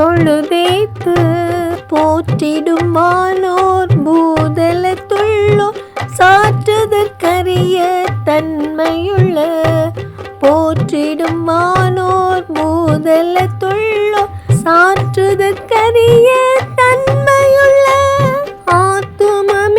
தொழுதேத்து போற்றிடும் வானோர் பூதலத்துள்ளோர் சாற்றுதற்கரிய தன்மையுள்ள போற்றிடும் வானோர் பூதலத்துள்ளோர் சாற்றுதற்கரிய தன்மையுள்ள ஆத்துமமே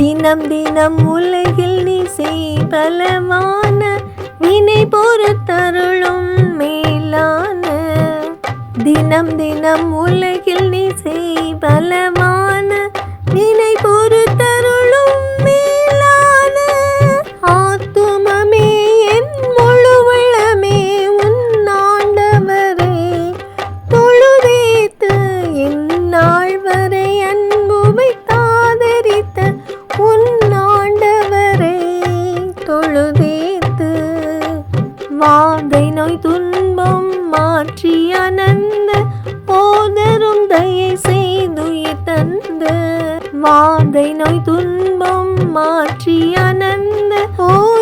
தினம் தினம் உலகில் நீ செய்பலமான வினை பொறுத்தருளும் வாதை நோய் துன்பம் மாற்றி அனந்த போதரும் தயை செய்துயிர் தந்த. வாதை நோய் துன்பம் மாற்றி அனந்த போதரும்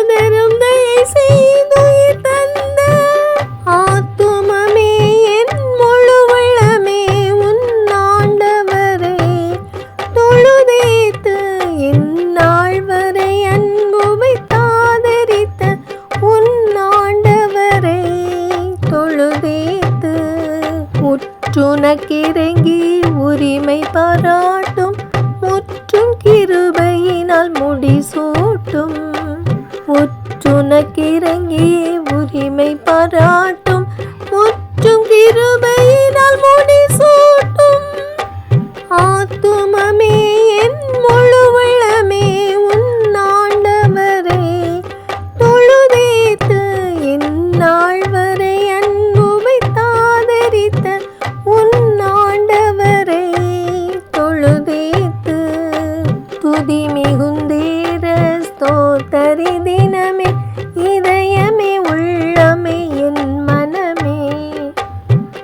உனக்கிறங்கி உரிமை பாராட்டும் முற்றும் கிருபையினால் முடிசூட்டும் உற்றுனக்கிறங்கி உரிமை பாராட்டும் துதி ஸ்தோத்தரி தினமே இதயமே உள்ளமே என் மனமே.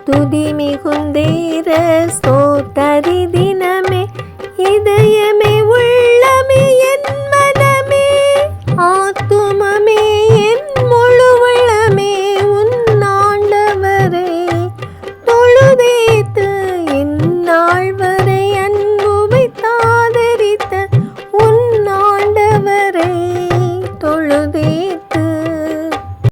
துதி மிகுந்தீர ஸ்தோத்தரி தின